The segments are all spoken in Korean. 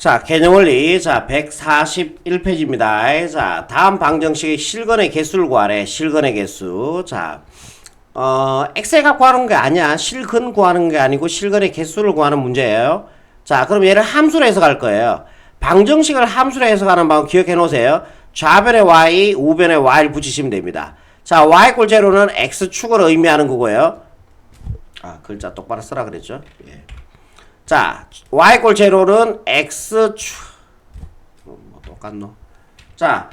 자, 개념원리. 자, 141페이지입니다. 자, 다음 방정식의 실근의 개수를 구하래. 실근의 개수. 자, 어, 엑셀 값 구하는 게 아니야. 실근 구하는 게 아니고 실근의 개수를 구하는 문제예요. 자, 그럼 얘를 함수로 해석할 거예요. 방정식을 함수로 해석하는 방법 기억해 놓으세요. 좌변에 y, 우변에 y를 붙이시면 됩니다. 자, y 꼴 제로는 x축을 의미하는 거고요. 아, 글자 똑바로 쓰라 그랬죠? 예. 자, y꼴 제로는 x축 뭐 똑같노? 자,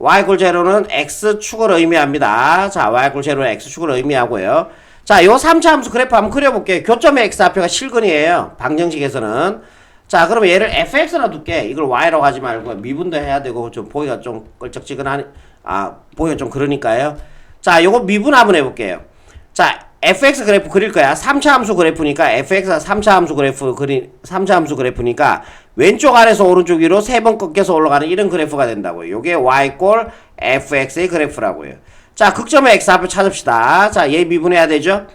y꼴 제로는 x축을 의미합니다. 자, y꼴 제로는 x축을 의미하고요. 자, 요 3차 함수 그래프 한번 그려볼게요. 교점의 x 앞에가 실근이에요. 방정식에서는. 자, 그러면 얘를 fx라 둘게. 이걸 y라고 하지 말고 미분도 해야 되고 좀 보기가 좀 끌적지근하니 아, 보기가 좀 그러니까요. 자, 요거 미분 한번 해볼게요. 자, fx 그래프 그릴 거야. 3차 함수 그래프니까 fx가 3차 함수 그래프 그리 3차 함수 그래프니까 왼쪽 아래서 오른쪽 위로 세 번 꺾여서 올라가는 이런 그래프가 된다고요. 요게 y꼴 fx의 그래프라고요. 자, 극점의 x 앞을 찾읍시다. 자, 얘 미분해야 되죠?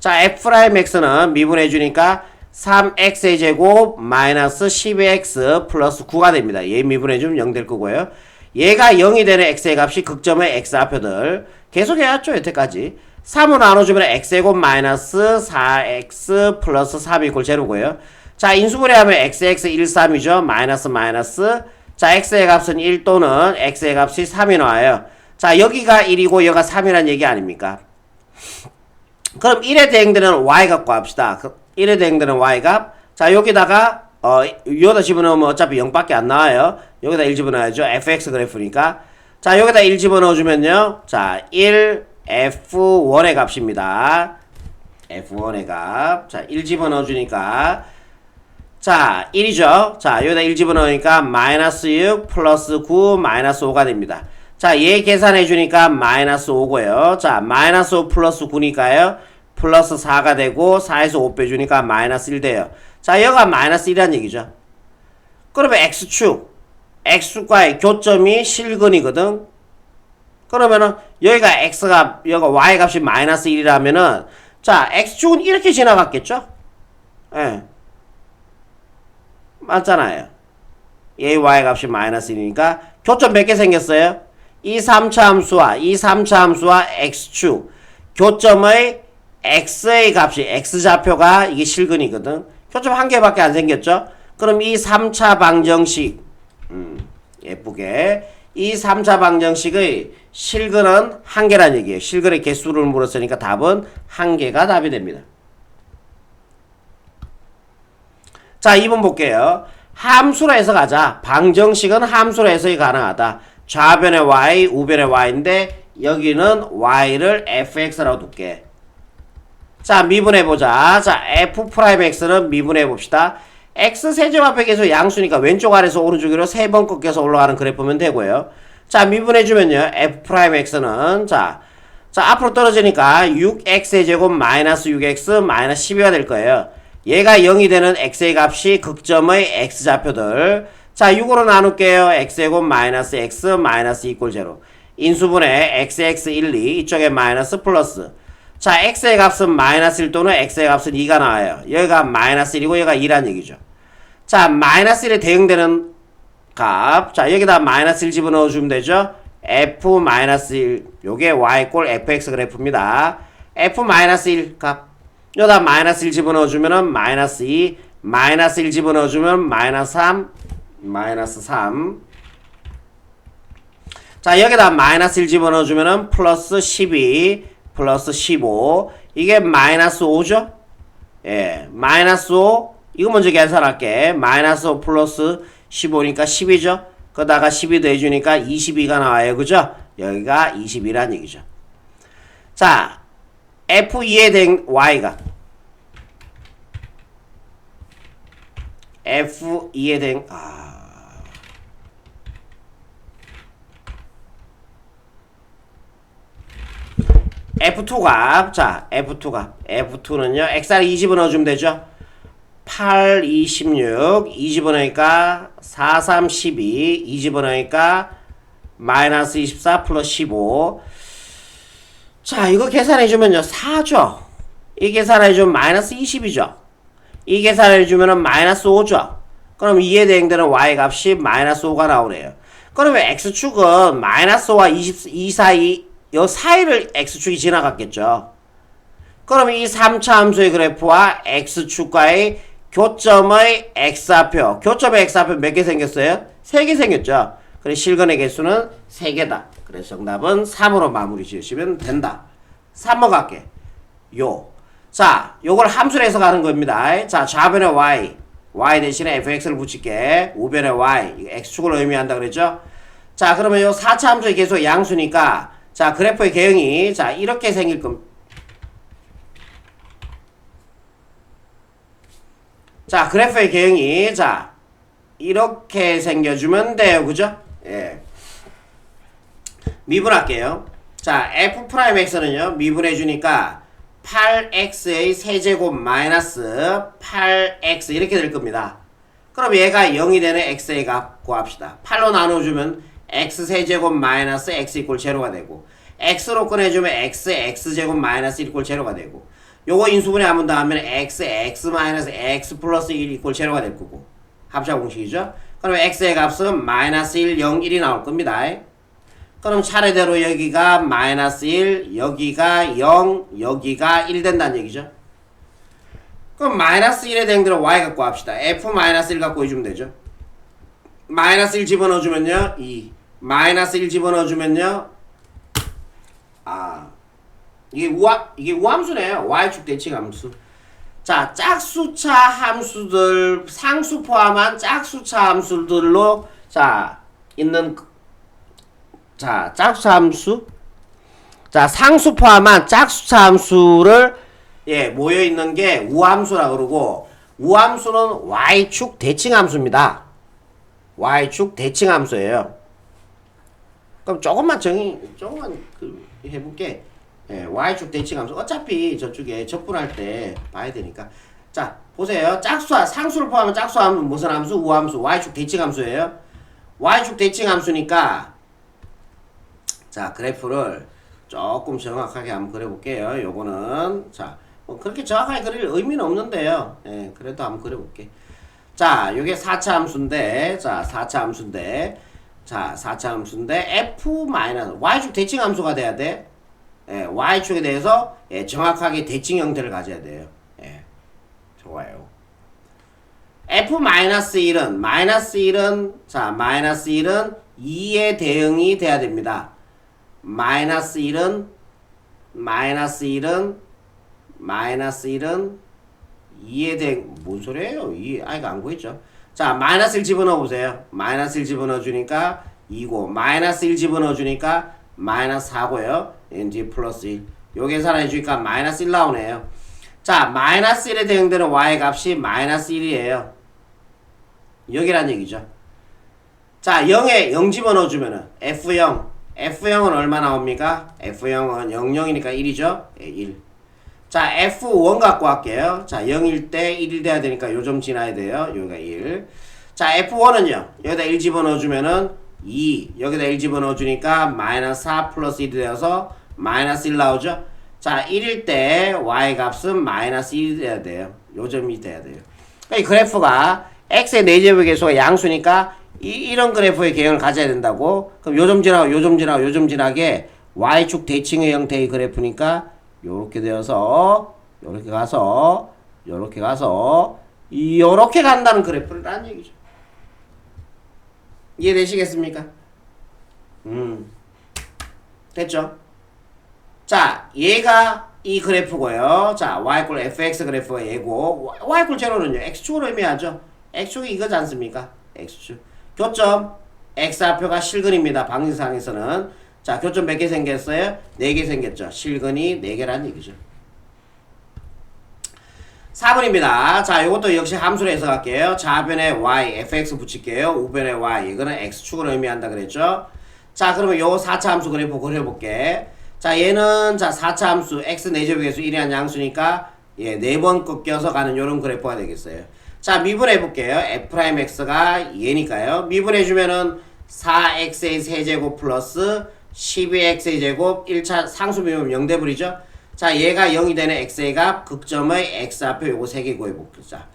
자, f'x는 미분해 주니까 3x의 제곱 마이너스 12x 플러스 9가 됩니다. 얘 미분해 주면 0 될 거고요. 얘가 0이 되는 x의 값이 극점의 x 앞표들 계속 해왔죠 여태까지 3을 나눠주면 x제곱 마이너스 4x 플러스 3 이꼴 제로고요 자 인수분해 하면 xx 1, 3이죠 마이너스 마이너스 자 x의 값은 1 또는 x의 값이 3이 나와요 자 여기가 1이고 여기가 3이란 얘기 아닙니까 그럼 1에 대응되는 y 값 구합시다. 그 1에 대응되는 y 값. 자, 여기다가 어 여기다 집어넣으면 어차피 0밖에 안 나와요. 여기다 1 집어넣어야죠. fx 그래프니까. 자, 여기다 1 집어넣어 주면요. 자, 1 f1의 값입니다. f1의 값. 자, 1 집어넣어 주니까 자, 1이죠. 자, 여기다 1 집어넣으니까 마이너스 6 플러스 9 마이너스 5가 됩니다. 자, 얘 계산해 주니까 마이너스 5고요. 자, 마이너스 5 플러스 9니까요. 플러스 4가 되고 4에서 5 빼주니까 마이너스 1 돼요. 자, 여기가 마이너스 1이란 얘기죠. 그러면 x축, x축과의 교점이 실근이거든. 그러면은 여기가 x가 여기가 y 값이 마이너스 1이라면은 자, x축은 이렇게 지나갔겠죠? 예. 맞잖아요. 얘 y 값이 마이너스 1이니까 교점 몇 개 생겼어요? 이 3차 함수와 이 3차 함수와 x축 교점의 x의 값이 x좌표가 이게 실근이거든. 교점 한 개밖에 안 생겼죠? 그럼 이 3차 방정식 음, 예쁘게 이 3차 방정식의 실근은 한 개란 얘기예요. 실근의 개수를 물었으니까 답은 한 개가 답이 됩니다. 자, 2번 볼게요. 함수로 해석하자. 방정식은 함수로 해석이 가능하다. 좌변의 y, 우변의 y인데 여기는 y를 fx라고 둘게. 자, 미분해보자. 자, f'x는 미분해봅시다. x 세제곱합의 계수 양수니까 왼쪽 아래서 오른쪽 위로 세 번 꺾여서 올라가는 그래프면 되고요. 자, 미분해주면요. f'x는 자, 자, 앞으로 떨어지니까 6x의 제곱 마이너스 6x 마이너스 12가 될 거예요. 얘가 0이 되는 x의 값이 극점의 x좌표들. 자, 6으로 나눌게요. x제곱 마이너스 x 마이너스 이꼴 제로. 인수분해 xx 1, 2 이쪽에 마이너스 플러스. 자, x의 값은 마이너스 1 또는 x의 값은 2가 나와요. 여기가 마이너스 1이고 여기가 2란 얘기죠. 자, 마이너스 1에 대응되는 값. 자, 여기다 마이너스 1 집어넣어 주면 되죠. f 마이너스 1. 요게 y 꼴 fx 그래프입니다. f 마이너스 1 값. 여기다 마이너스 1 집어넣어 주면은 마이너스 2. 마이너스 1 집어넣어 주면 마이너스 3. 마이너스 3. 자, 여기다 마이너스 1 집어넣어 주면은 플러스 12. 플러스 15. 이게 마이너스 5죠? 예, 마이너스 5. 이거 먼저 계산할게. 마이너스 5 플러스 15니까 10이죠? 거다가 12 더해주니까 22가 나와요. 그죠? 여기가 22란 얘기죠. 자, F2에 된 Y가 F2에 된, 아. F2 값. 자, F2 값. F2는요, XR 2 집어넣어주면 되죠? 8, 26, 2 집어넣으니까 4, 3, 12, 2 집어넣으니까 마이너스 24 플러스 15. 자, 이거 계산해주면요, 4죠? 이 계산해주면 마이너스 20이죠? 이 계산해주면은 마이너스 5죠? 그럼 2에 대응되는 y 값이 마이너스 5가 나오네요. 그러면 x축은 마이너스 5와 22 사이 요 사이를 x축이 지나갔겠죠. 그러면 이 3차 함수의 그래프와 x축과의 교점의 x좌표 교점의 x좌표 몇 개 생겼어요? 3개 생겼죠. 그래서 실근의 개수는 3개다. 그래서 정답은 3으로 마무리 지으시면 된다. 3번 갈게. 요. 자, 요걸 함수로 해석하는 겁니다. 자, 좌변에 y. y 대신에 fx를 붙일게. 우변에 y. x축을 의미한다 그랬죠? 자, 그러면 요 4차 함수의 개수가 양수니까 자, 그래프의 개형이 자, 이렇게 생길 겁니다. 자, 그래프의 개형이 자, 이렇게 생겨주면 돼요. 그죠? 예. 미분할게요. 자, f'x는요, 미분해 주니까 8x의 세제곱 마이너스 8x 이렇게 될 겁니다. 그럼 얘가 0이 되는 x의 값 구합시다. 8로 나눠주면 x 세제곱 마이너스 x 이꼴 제로가 되고 x로 꺼내주면 x x제곱 마이너스 1 이꼴 제로가 되고 요거 인수분해 한번 더 하면 x x 마이너스 x 플러스 1 이꼴 제로가 될 거고 합차 공식이죠. 그럼 x의 값은 마이너스 1, 0, 1이 나올 겁니다. 그럼 차례대로 여기가 마이너스 1, 여기가 0, 여기가 1 된다는 얘기죠. 그럼 마이너스 1에 대한 대로 y 갖고 합시다. f 마이너스 1 갖고 해주면 되죠. 마이너스 1 집어넣어주면요. 2. 마이너스 1 집어넣어주면요. 아. 이게 우함, 이게 우함수네요. y축 대칭 함수. 자, 짝수차 함수들, 상수 포함한 짝수차 함수들로, 자, 있는, 그- 자, 짝수차 함수. 자, 상수 포함한 짝수차 함수를, 예, 모여 있는 게 우함수라 그러고, 우함수는 y축 대칭 함수입니다. y축 대칭 함수예요. 그럼 조금만 정의, 조금만 그 해볼게. 예, y축 대칭 함수. 어차피 저쪽에 적분할 때 봐야 되니까. 자, 보세요. 짝수와 상수를 포함한 짝수하면 무슨 함수? 우함수. y축 대칭 함수예요. y축 대칭 함수니까 자, 그래프를 조금 정확하게 한번 그려볼게요. 요거는 자, 뭐 그렇게 정확하게 그릴 의미는 없는데요. 예, 그래도 한번 그려볼게. 자, 요게 4차 함수인데, 자, 4차 함수인데, 자, 4차 함수인데, f y축 대칭 함수가 돼야 돼. 예, y축에 대해서 예, 정확하게 대칭 형태를 가져야 돼요. 예, 좋아요. f 마이너스 1은 마이너스 1은 자 마이너스 1은 2의 대응이 돼야 됩니다. 마이너스 1은 마이너스 1은 마이너스 1은 2에 대응 뭔 소리예요? 이 아이가 안 구했죠. 자 마이너스 1 집어넣어 보세요. 마이너스 1 집어넣어 주니까 2고 마이너스 1 집어넣어 주니까 마이너스 4고요. 이제 플러스 1. 요 계산해 주니까 마이너스 1 나오네요. 자 마이너스 1에 대응되는 y 값이 마이너스 1이에요. 여기란 얘기죠. 자 0에 0 집어넣어주면은 F0 F0은 얼마 나옵니까? F0은 00이니까 1이죠? 예, 1. 자 F1 갖고 할게요. 자 0일 때 1이 돼야 되니까 요 점 지나야 돼요. 여기가 1. 자 F1은요. 여기다 1 집어넣어주면은 2 여기다 1 집어넣어주니까 마이너스 4 플러스 1이 되어서 마이너스 1 나오죠? 자 1일 때 y 값은 마이너스 1이 돼야 돼요. 요 점이 돼야 돼요. 그러니까 이 그래프가 x의 네제곱 개수가 양수니까 이, 이런 그래프의 개형을 가져야 된다고. 그럼 요점 지나고 요점 지나고 요점 지나게 y축 대칭의 형태의 그래프니까 요렇게 되어서 요렇게 가서 요렇게 가서 요렇게 간다는 그래프라는 얘기죠. 이해되시겠습니까? 음. 됐죠? 자, 얘가 이 그래프고요. 자, y꼴 fx 그래프가 얘고 y꼴 제로는요. x축을 의미하죠. x축이 이거지 않습니까? x축. 교점 x좌표가 실근입니다. 방지상에서는 자, 교점 몇 개 생겼어요? 네 개 생겼죠. 실근이 네 개란 얘기죠. 4번입니다. 자, 이것도 역시 함수로 해석할게요. 좌변에 y, fx 붙일게요. 우변에 y, 이거는 x축을 의미한다 그랬죠. 자, 그러면 요 4차 함수 그래프 그려볼게. 자, 얘는 자 4차 함수 x 4제곱의 개수 1이 한 양수니까 예, 4번 꺾여서 가는 요런 그래프가 되겠어요. 자, 미분해 볼게요. f'x가 얘니까요. 미분해 주면은 4x의 세제곱 플러스 12x의 제곱 1차 상수 비면 0대불이죠. 자, 얘가 0이 되는 x의 값 극점의 x 앞에 요거 3개 구해 볼게요. 자,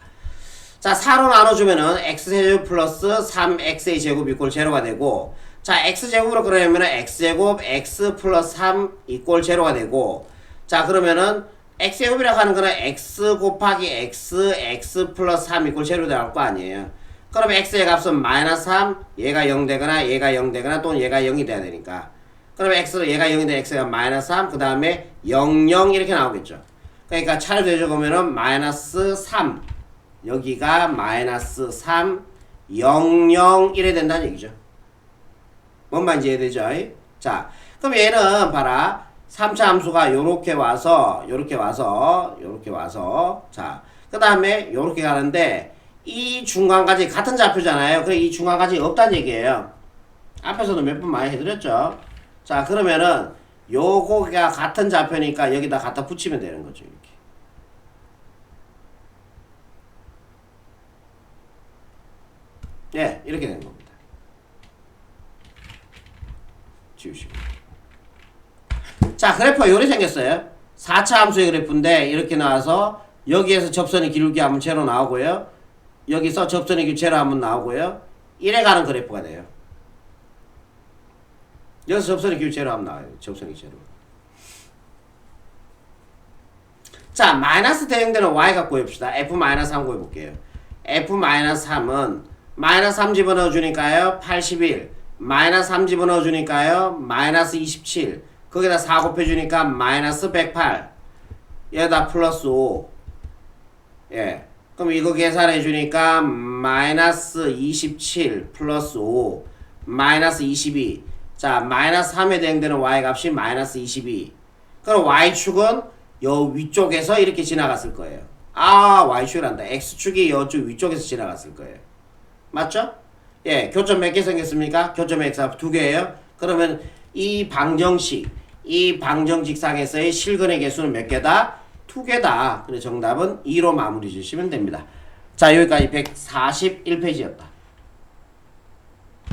자, 4로 나눠주면은 x제곱 플러스 3x의 제곱 이꼴 제로가 되고 자, x제곱으로 그러면은 x제곱 x 플러스 3 이꼴 제로가 되고 자, 그러면은 x제곱이라고 하는 거는 x 곱하기 x, x 플러스 3 이꼴 제로 나올 거 아니에요. 그럼 x의 값은 마이너스 3, 얘가 0 되거나 얘가 0 되거나 또는 얘가 0이 돼야 되니까 그럼 x로 얘가 0이 되 x가 마이너스 3, 그 다음에 0, 0 이렇게 나오겠죠. 그러니까 차를 되적으면은 마이너스 3 여기가 마이너스 3, 0, 0 이래 된다는 얘기죠. 뭔 말인지 이해되죠? 자, 그럼 얘는 봐라. 3차 함수가 요렇게 와서 요렇게 와서 요렇게 와서 자, 그 다음에 요렇게 가는데 이 중간까지 같은 좌표잖아요. 그래 이 중간까지 없다는 얘기예요. 앞에서도 몇 번 많이 해드렸죠. 자, 그러면은 요거가 같은 좌표니까 여기다 갖다 붙이면 되는 거죠. 이렇게. 예, 이렇게 되는. 지우시고. 자, 그래프가 요리 생겼어요. 4차 함수의 그래프인데 이렇게 나와서 여기에서 접선의 기울기 한번 제로 나오고요. 여기서 기울기 제로 한번 나오고요. 이래 가는 그래프가 돼요. 여기서 기울기 제로 한번 나와요. 접선의 제로. 자, 마이너스 대응되는 y 갖고 구해봅시다. f 마이너스 3 구해볼게요. f 마이너스 3은 마이너스 3 집어넣어 주니까요. 81. 마이너스 3 집어넣어 주니까요. 마이너스 27. 거기다 4 곱해 주니까 마이너스 108. 여기다 플러스 5. 예. 그럼 이거 계산해 주니까 마이너스 27 플러스 5 마이너스 22. 자, 마이너스 3에 대응되는 y 값이 마이너스 22. 그럼 y축은 요 위쪽에서 이렇게 지나갔을 거예요. 아, y축이란다. x축이 여쪽 위쪽에서 지나갔을 거예요. 맞죠? 예, 교점 몇 개 생겼습니까? 교점 x가 두 개예요. 그러면 이 방정식, 이 방정식상에서의 실근의 개수는 몇 개다? 두 개다. 그래서 정답은 2로 마무리 주시면 됩니다. 자, 여기까지 141페이지였다.